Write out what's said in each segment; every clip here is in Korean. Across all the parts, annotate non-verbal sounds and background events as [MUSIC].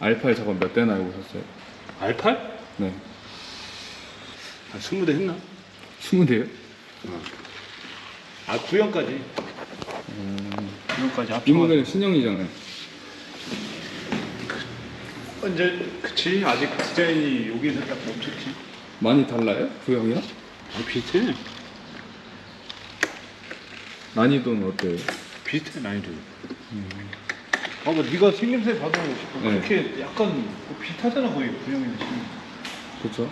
R8 작업 몇 대나 해보셨어요? R8? 네. 한 20대 했나? 20대요? 아 9년까지 음, 9년까지 이 합쳐 모델은 신형이잖아요. 이제 그치 아직 디자인이 여기서 딱 멈췄지 많이 달라요? 구형이랑? 아 비슷해 난이도는 어때요? 비슷해 난이도 아, 뭐 네가 생김새 봐도 네. 그렇게 약간 뭐 비슷하잖아 거의 구형이랑 지금 그쵸?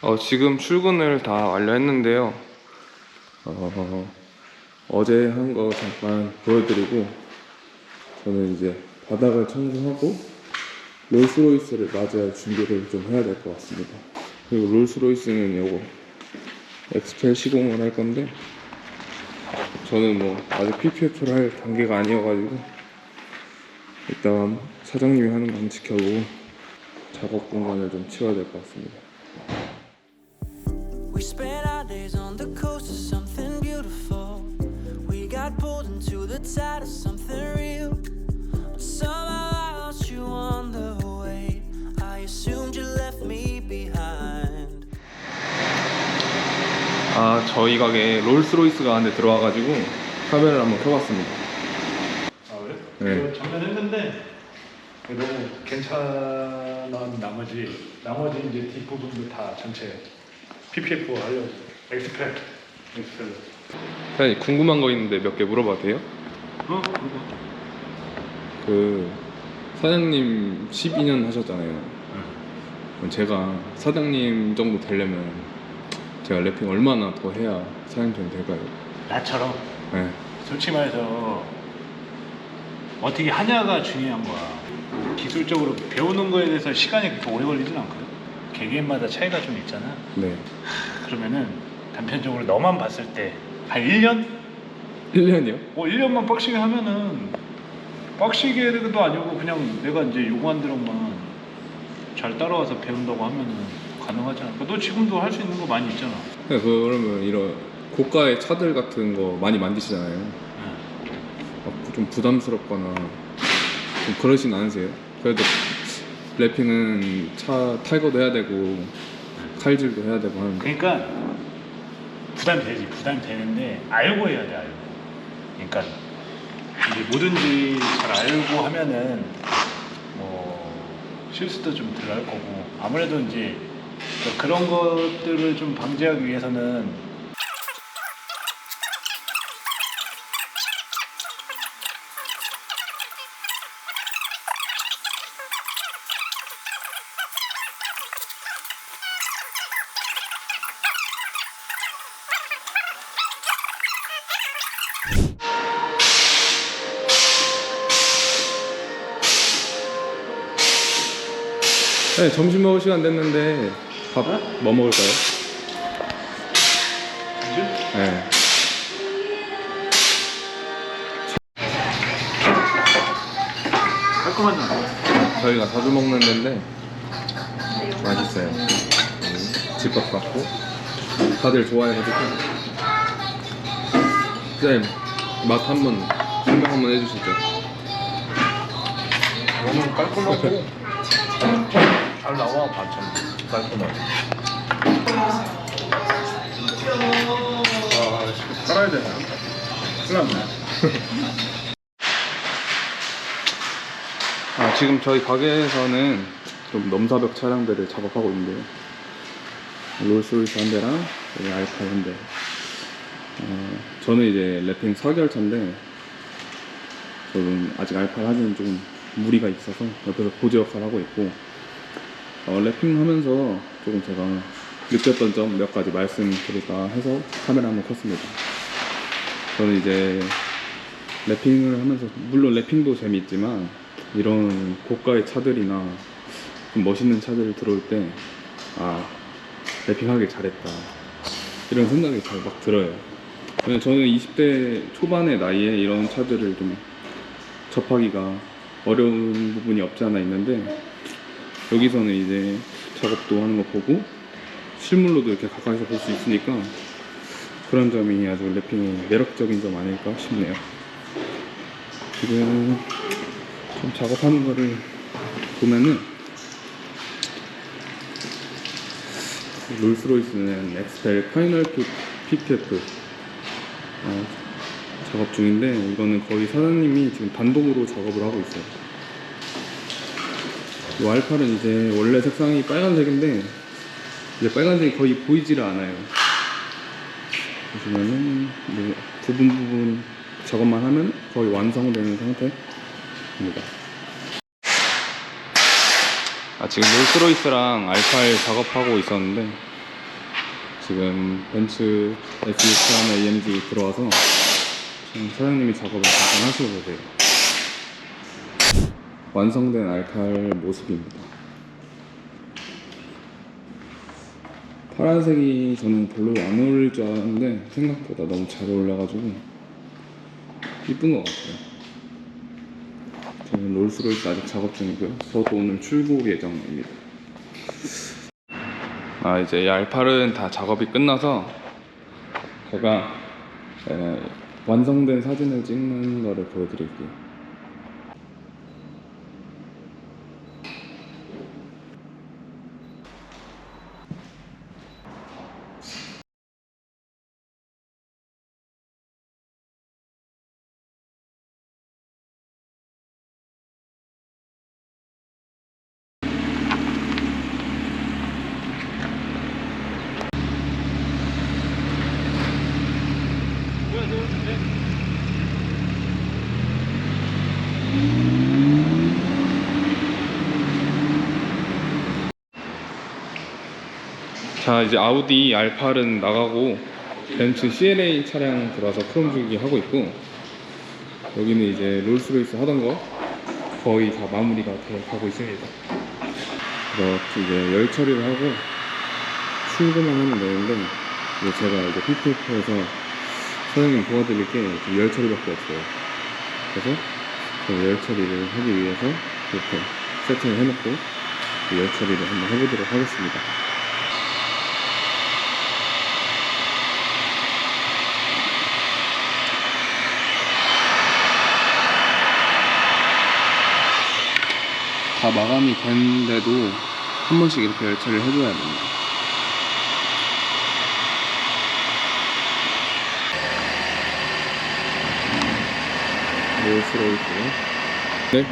어, 지금 출근을 다 완료했는데요. 어, 어제 한 거 잠깐 보여드리고, 저는 이제 바닥을 청소하고, 롤스로이스를 맞이할 준비를 좀 해야 될 것 같습니다. 그리고 롤스로이스는 요거, 엑스펠 시공을 할 건데, 저는 뭐 아직 PPF를 할 단계가 아니어가지고 일단 사장님이 하는 건 지켜보고 작업 공간을 좀 치워야 될 것 같습니다. We spent our days on the coast of something beautiful. We got pulled into the tide of something 아 저희 가게 롤스로이스가 한대 들어와가지고 카메라를 한번 켜봤습니다. 아 그래? 네. 작년 했는데 너무 괜찮은 나머지 나머지 이제 뒷부분도 다 전체 PPF 하려고 엑스펠 엑스펠 사장님 궁금한 거 있는데 몇 개 물어봐도 돼요? 어? 그거 그 사장님 12년 하셨잖아요. 그럼 제가 사장님 정도 되려면 제가 랩핑 얼마나 더 해야 사장님 될까요? 나처럼 네. 솔직히 말해서 어떻게 하냐가 중요한 거야. 기술적으로 배우는 거에 대해서 시간이 그렇게 오래 걸리진 않거든. 개개인마다 차이가 좀 있잖아. 네. 그러면은 단편적으로 너만 봤을 때 한 1년? 1년이요? 뭐 1년만 빡시게 하면은 빡시게도 아니고 그냥 내가 이제 요구한 대로만 잘 따라와서 배운다고 하면은 가능하잖아. 그너 지금도 할 수 있는 거 많이 있잖아. 네, 그러면 이런 고가의 차들 같은 거 많이 만드시잖아요. 응. 막좀 부담스럽거나 좀 그러진 않으세요? 그래도 랩핑은 차 탈거도 해야 되고 칼질도 해야 되고 하는데 그러니까 부담 되지 부담 되는데 알고 해야 돼 알고 그러니까 이제 뭐든지 잘 알고 하면은 뭐 실수도 좀 덜 할 거고 아무래도 이제 그런 것들을 좀 방지하기 위해서는 네, 점심 먹을 시간 됐는데 밥 뭐 먹을까요? 네. 깔끔하지 않아? 저희가 자주 먹는 데인데 맛있어요. 음, 집밥 같고 다들 좋아해가지고 쌤, 맛 한번 설명 한번 해주시죠. 너무 깔끔하고 [LAUGHS] 잘 나와 반찬 깔끔하게 아 살아야 되나? 큰일 났네 [LAUGHS] 아, 지금 저희 가게에서는 좀 넘사벽 차량들을 작업하고 있는데요. 롤스로이스 한 대랑 여기 알파 한 대. 어, 저는 이제 랩핑 4개월 차인데 저는 아직 알파를 하기는 좀 무리가 있어서 옆에서 보조 역할을 하고 있고 어, 랩핑 하면서 조금 제가 느꼈던 점 몇 가지 말씀드릴까 해서 카메라 한번 켰습니다. 저는 이제 랩핑을 하면서 물론 랩핑도 재미있지만 이런 고가의 차들이나 좀 멋있는 차들 들어올 때 아 랩핑하길 잘했다 이런 생각이 잘 막 들어요. 저는 20대 초반의 나이에 이런 차들을 좀 접하기가 어려운 부분이 없지 않아 있는데 여기서는 이제 작업도 하는 거 보고 실물로도 이렇게 가까이서 볼 수 있으니까 그런 점이 아주 랩핑의 매력적인 점 아닐까 싶네요. 지금 좀 작업하는 거를 보면은 롤스로이스는 엑스펠 파이널 PTF 어, 작업 중인데 이거는 거의 사장님이 지금 단독으로 작업을 하고 있어요. 이 알팔은 이제 원래 색상이 빨간색인데 이제 빨간색이 거의 보이지를 않아요. 보시면은 뭐 부분 부분 작업만 하면 거의 완성되는 상태입니다. 아 지금 롤스로이스랑 알팔 작업하고 있었는데 지금 벤츠 S63 AMG 들어와서 지금 사장님이 작업을 잠깐 하시고 계세요. 완성된 알칼 모습입니다. 파란색이 저는 별로 안 어울릴 줄 알았는데 생각보다 너무 잘 어울려가지고 이쁜 것 같아요. 저는 롤스로이스 아직 작업 중이고요. 저도 오늘 출고 예정입니다. 아 이제 이 알팔은 다 작업이 끝나서 제가 에, 완성된 사진을 찍는 거를 보여드릴게요. 자 이제 아우디 R8은 나가고 벤츠 CLA 차량 들어와서 크롬 주기 하고 있고 여기는 이제 롤스로이스 하던 거 거의 다 마무리가 되어 가고 있습니다. 그래서 이제 열 처리를 하고 출고만 하면 되는데 이제 제가 이제 PTF에서 사장님 도와드릴 게 열 처리밖에 없어요. 그래서 그열 처리를 하기 위해서 이렇게 세팅을 해놓고 그열 처리를 한번 해보도록 하겠습니다. 다 마감이 됐는데도 한 번씩 이렇게 열 처리를 해줘야 됩니다. 롤스로이스. 네.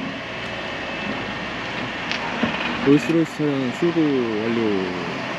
롤스로이스 차량 출고 완료